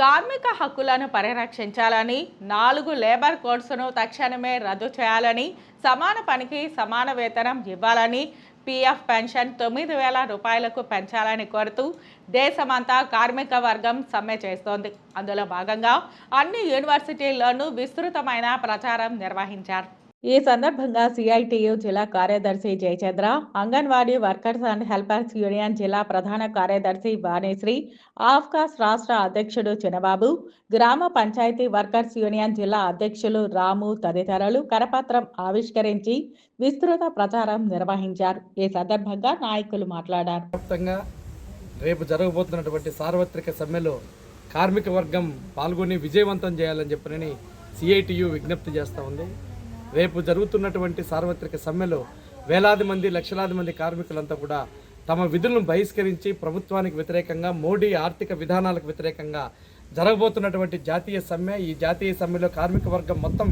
కార్మిక హక్కులను పరిరక్షించాలని నాలుగు లేబర్ కోడ్స్ను తక్షణమే రద్దు చేయాలని సమాన పనికి సమాన వేతనం ఇవ్వాలని పీఎఫ్ పెన్షన్ తొమ్మిది వేల రూపాయలకు పెంచాలని కోరుతూ దేశమంతా కార్మిక వర్గం సమ్మె చేస్తోంది. అందులో భాగంగా అన్ని యూనివర్సిటీల్లోనూ విస్తృతమైన ప్రచారం నిర్వహించారు. ఈ సందర్భంగా సిఐటియు జిల్లా కార్యదర్శి Jayachandra anganwadi workers and helpers union జిల్లా ప్రధాన కార్యదర్శి వాణిశ్రీ ఆఫ్కాస్ రాష్ట్ర అధ్యక్షుడు చినబాబు గ్రామ పంచాయతీ వర్కర్స్ యూనియన్ జిల్లా అధ్యక్షులు రాము తదితరులు కరపత్రం ఆవిష్కరించి విస్తృత ప్రచారం నిర్వహించారు. ఈ సందర్భంగా నాయకులు మాట్లాడారు. రేపు జరగబోతున్నటువంటి సార్వత్రిక సమ్మెలో కార్మిక వర్గం పాల్గొని విజయవంతం చేయాలని చెప్పనని సిఐటియు విజ్ఞప్తి చేస్తూ ఉంది. రేపు జరుగుతున్నటువంటి సార్వత్రిక సమ్మెలో వేలాది మంది లక్షలాది మంది కార్మికులంతా కూడా తమ విధులను బహిష్కరించి ప్రభుత్వానికి వ్యతిరేకంగా మోడీ ఆర్థిక విధానాలకు వ్యతిరేకంగా జరగబోతున్నటువంటి జాతీయ సమ్మె ఈ జాతీయ సమ్మెలో కార్మిక వర్గం మొత్తం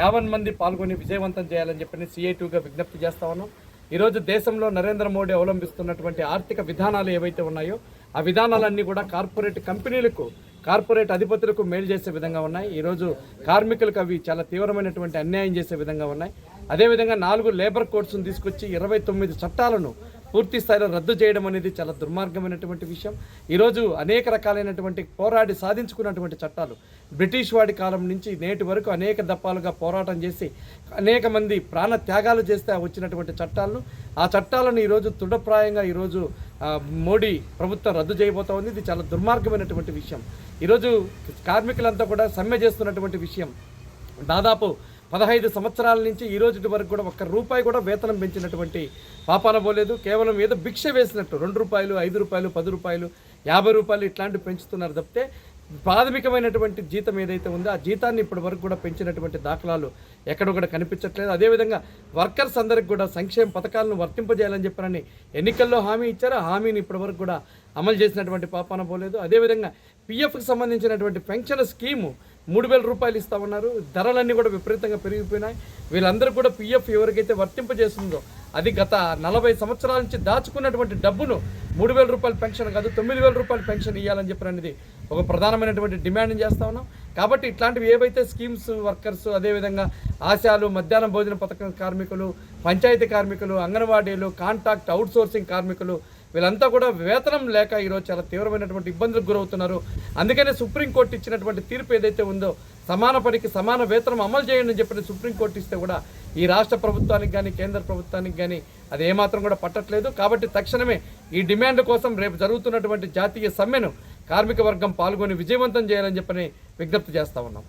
యావన్ మంది పాల్గొని విజయవంతం చేయాలని చెప్పి సిఐటిగా విజ్ఞప్తి చేస్తా ఉన్నాం. ఈరోజు దేశంలో నరేంద్ర మోడీ అవలంబిస్తున్నటువంటి ఆర్థిక విధానాలు ఏవైతే ఉన్నాయో ఆ విధానాలన్నీ కూడా కార్పొరేట్ కంపెనీలకు కార్పొరేట్ అధిపతులకు మేలు చేసే విధంగా ఉన్నాయి. ఈరోజు కార్మికులకు అవి చాలా తీవ్రమైనటువంటి అన్యాయం చేసే విధంగా ఉన్నాయి. అదేవిధంగా నాలుగు లేబర్ కోడ్స్ను తీసుకొచ్చి ఇరవై తొమ్మిది చట్టాలను పూర్తి స్థాయిలో రద్దు చేయడం అనేది చాలా దుర్మార్గమైనటువంటి విషయం. ఈరోజు అనేక రకాలైనటువంటి పోరాడి సాధించుకున్నటువంటి చట్టాలు. బ్రిటిష్ వాడి కాలం నుంచి నేటి వరకు అనేక దప్పాలుగా పోరాటం చేసి అనేక మంది ప్రాణ త్యాగాలు చేస్తే వచ్చినటువంటి చట్టాలను ఆ చట్టాలను ఈరోజు తుడప్రాయంగా ఈరోజు మోడీ ప్రభుత్వం రద్దు చేయబోతా ఉంది. ఇది చాలా దుర్మార్గమైనటువంటి విషయం. ఈరోజు కార్మికులంతా కూడా సమ్మె చేస్తున్నటువంటి విషయం. దాదాపు పదహైదు సంవత్సరాల నుంచి ఈ రోజు వరకు కూడా ఒక్క రూపాయి కూడా వేతనం పెంచినటువంటి పాపాన పోలేదు. కేవలం ఏదో భిక్ష వేసినట్టు రెండు రూపాయలు ఐదు రూపాయలు పది రూపాయలు యాభై రూపాయలు ఇట్లాంటివి పెంచుతున్నారు తప్పితే ప్రాథమికమైనటువంటి జీతం ఏదైతే ఉందో ఆ జీతాన్ని ఇప్పటి వరకు కూడా పెంచినటువంటి దాఖలాలు ఎక్కడ కూడా కనిపించట్లేదు. అదేవిధంగా వర్కర్స్ అందరికి కూడా సంక్షేమ పథకాలను వర్తింపజేయాలని చెప్పారని ఎన్నికల్లో హామీ ఇచ్చారు. హామీని ఇప్పటి వరకు కూడా అమలు చేసినటువంటి పాపాన పోలేదు. అదేవిధంగా పిఎఫ్కి సంబంధించినటువంటి పెన్షన్ స్కీము మూడు వేల రూపాయలు ఇస్తా ఉన్నారు. ధరలన్నీ కూడా విపరీతంగా పెరిగిపోయినాయి. వీళ్ళందరూ కూడా పిఎఫ్ ఎవరికైతే వర్తింపజేస్తుందో అది గత నలభై సంవత్సరాల నుంచి దాచుకున్నటువంటి డబ్బును మూడు వేల రూపాయల పెన్షన్ కాదు తొమ్మిది వేల రూపాయల పెన్షన్ ఇవ్వాలని చెప్పిన ఒక ప్రధానమైనటువంటి డిమాండ్ చేస్తా ఉన్నాం. కాబట్టి ఇట్లాంటివి ఏవైతే స్కీమ్స్ వర్కర్స్ అదేవిధంగా ఆశాలు మధ్యాహ్నం భోజన పథకం కార్మికులు పంచాయతీ కార్మికులు అంగన్వాడీలు కాంట్రాక్ట్ అవుట్సోర్సింగ్ కార్మికులు వీళ్ళంతా కూడా వేతనం లేక ఈరోజు చాలా తీవ్రమైనటువంటి ఇబ్బందులకు గురవుతున్నారు. అందుకనే సుప్రీంకోర్టు ఇచ్చినటువంటి తీర్పు ఏదైతే ఉందో సమాన పనికి సమాన వేతనం అమలు చేయండి అని చెప్పిన సుప్రీంకోర్టు ఇస్తే కూడా ఈ రాష్ట్ర ప్రభుత్వానికి కానీ కేంద్ర ప్రభుత్వానికి కానీ అది ఏమాత్రం కూడా పట్టట్లేదు. కాబట్టి తక్షణమే ఈ డిమాండ్ కోసం రేపు జరుగుతున్నటువంటి జాతీయ సమ్మెను కార్మిక వర్గం పాల్గొని విజయవంతం చేయాలని చెప్పని విజ్ఞప్తి చేస్తా ఉన్నాం.